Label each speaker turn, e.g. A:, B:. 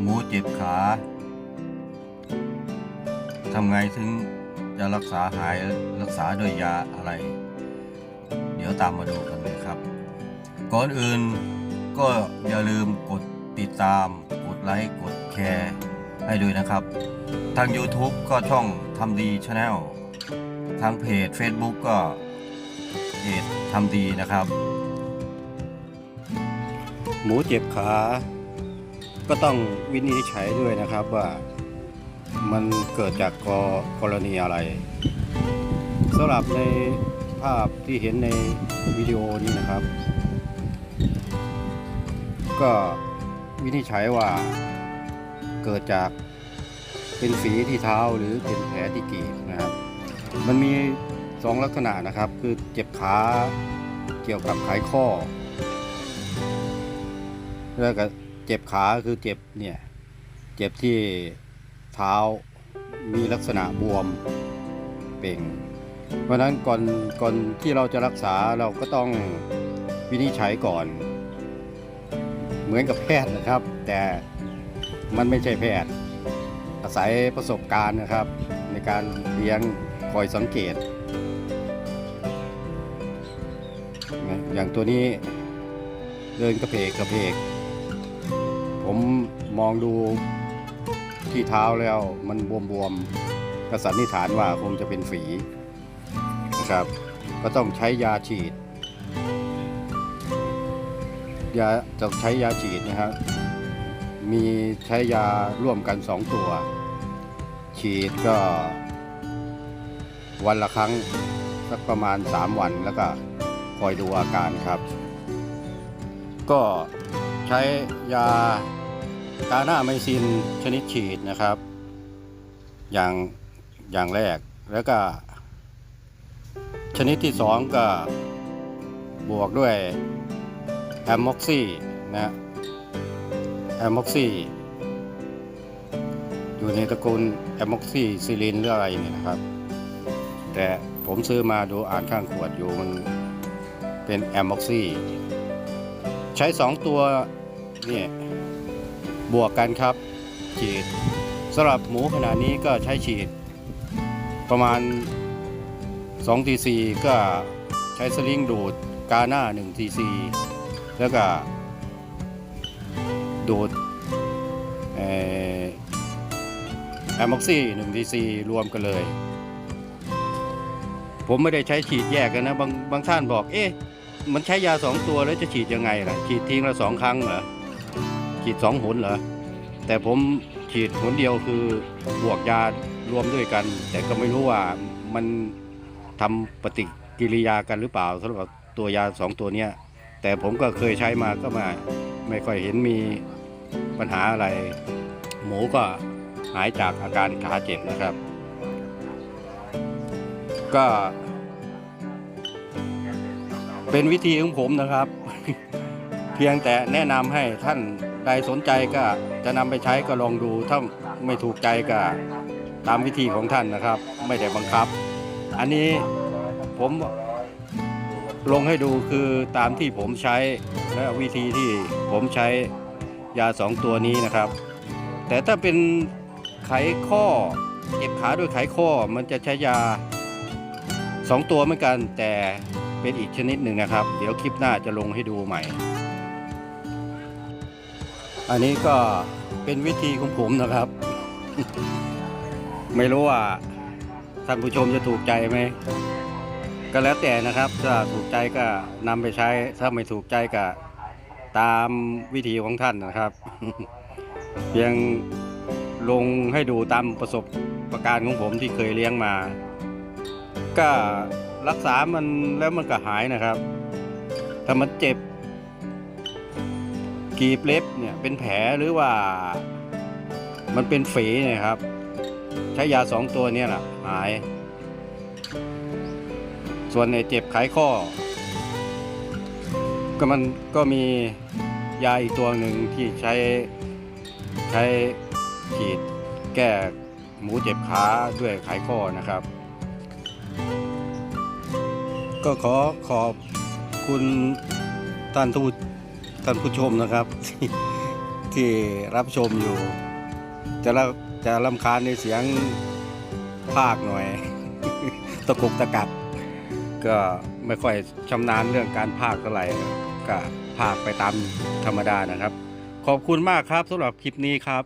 A: หมูเจ็บขาทำไงถึงจะรักษาหายรักษาด้วยยาอะไร เดี๋ยวตามมาดูกันเลยครับ ก่อนอื่นก็อย่าลืมกดติดตาม กดไลค์กดแชร์ให้ด้วยนะครับ ทาง YouTube ก็ช่องทำดีชาแนลทางเพจ Facebook ก็เพจทำดีนะครับ หมูเจ็บขา ก็ต้องวินิจฉัยด้วยนะครับว่ามันเกิดจากกกรณีอะไรสำหรับในภาพที่เห็นในวิดีโอนี้นะครับ ก็วินิจฉัยว่าเกิดจากเป็นฝีที่เท้าหรือเป็นแผลที่กีบนะครับ มันมีสองลักษณะนะครับ คือเจ็บขาเกี่ยวกับไขข้อ แล้วก็ เจ็บขาคือเจ็บเนี่ย เจ็บที่เท้ามีลักษณะบวมเป่ง เพราะนั้นก่อนก่อนที่เราจะรักษาเราก็ต้องวินิจฉัยก่อน เหมือนกับแพทย์นะครับ แต่มันไม่ใช่แพทย์อาศัยประสบการณ์นะครับ ในการเลี้ยงคอยสังเกตนะอย่างตัวนี้เดินกระเพกกระเพก ผมมองดูที่เท้าแล้วมันบวมๆก็สันนิษฐานว่าคงจะเป็นฝีนะครับ ก็ต้องใช้ยาฉีดยาจะใช้ยาฉีดนะครับ มีใช้ยาร่วมกันสองตัว ฉีดก็ วันละครั้งสักประมาณ 3 วันแล้วก็คอยดูอาการครับ ก็ใช้ยา กาหน้าไมซินชนิดฉีดนะครับ อย่างอย่างแรกแล้วก็ ชนิดที่สองก็บวกด้วยแอมม็อกซี่นะแอมม็อกซี่อยู่ในตระกูลแอมม็อกซี่ซิลินหรืออะไรเนี่ยนะครับ แต่ผมซื้อมาดูอ่านข้างขวดอยู่มันเป็นแอมม็อกซี่ใช้สองตัวนี่ บวกกันครับ ฉีดสำหรับหมูขนาดนี้ก็ใช้ฉีด ประมาณ2ทีซีก็ใช้สลิงดูดกาหน้า1ทีซีแล้วก็ดูดเอ่อแอมอกซี่1ทีซีรวมกันเลย ผมไม่ได้ใช้ฉีดแยกกันนะ บางบางท่านบอก เอ๊ะ มันใช้ยาสองตัวแล้วจะฉีดยังไงล่ะ ฉีดทิ้งละสองครั้งเหรอ ฉีดสองหนเหรอแต่ผมฉีดหนเดียวคือบวกยารวมด้วยกัน แต่ก็ไม่รู้ว่ามันทำปฏิกิริยากันหรือเปล่าสำหรับตัวยาสองตัวเนี้ยแต่ผมก็เคยใช้มาก็มาไม่ค่อยเห็นมีปัญหาอะไร หมูก็หายจากอาการขาเจ็บนะครับ ก็ เป็นวิธีของผมนะครับ เพียงแต่แนะนำให้ท่าน ใดสนใจก็จะนำไปใช้ก็ลองดู ถ้าไม่ถูกใจก็ตามวิธีของท่านนะครับ ไม่ได้บังคับ อันนี้ผมลงให้ดูคือตามที่ผมใช้และวิธีที่ผมใช้ยาสองตัวนี้นะครับ แต่ถ้าเป็นไขข้อเจ็บขาด้วยไขข้อมันจะใช้ยาสองตัวเหมือนกัน แต่เป็นอีกชนิดหนึ่งนะครับ เดี๋ยวคลิปหน้าจะลงให้ดูใหม่ อันนี้ก็เป็นวิธีของผมนะครับ ไม่รู้ว่าท่านผู้ชมจะถูกใจไหมก็แล้วแต่นะครับ ถ้าถูกใจก็นำไปใช้ ถ้าไม่ถูกใจก็ตามวิธีของท่านนะครับ เพียงลงให้ดูตามประสบประการของผมที่เคยเลี้ยงมา ก็รักษามันแล้วมันก็หายนะครับ ถ้ามันเจ็บ กีบเล็บเนี่ยเป็นแผลหรือว่ามันเป็นฝีเนี่ยครับ ใช้ยาสองตัวเนี่ยแหละหาย ส่วนในเจ็บไขข้อ ก็มันก็มียาอีกตัวหนึ่งที่ใช้ใช้ฉีดแก้หมูเจ็บขาด้วยไขข้อนะครับ ก็ขอขอบคุณท่านทูต ท่านผู้ชมนะครับ ที่ที่รับชมอยู่ จะละจะลำคาญในเสียงภาคหน่อย ตะกุกตะกักก็ไม่ค่อยชำนาญเรื่องการภาคเท่าไหร่ก็ภาคไปตามธรรมดานะครับ ขอบคุณมากครับสำหรับคลิปนี้ครับ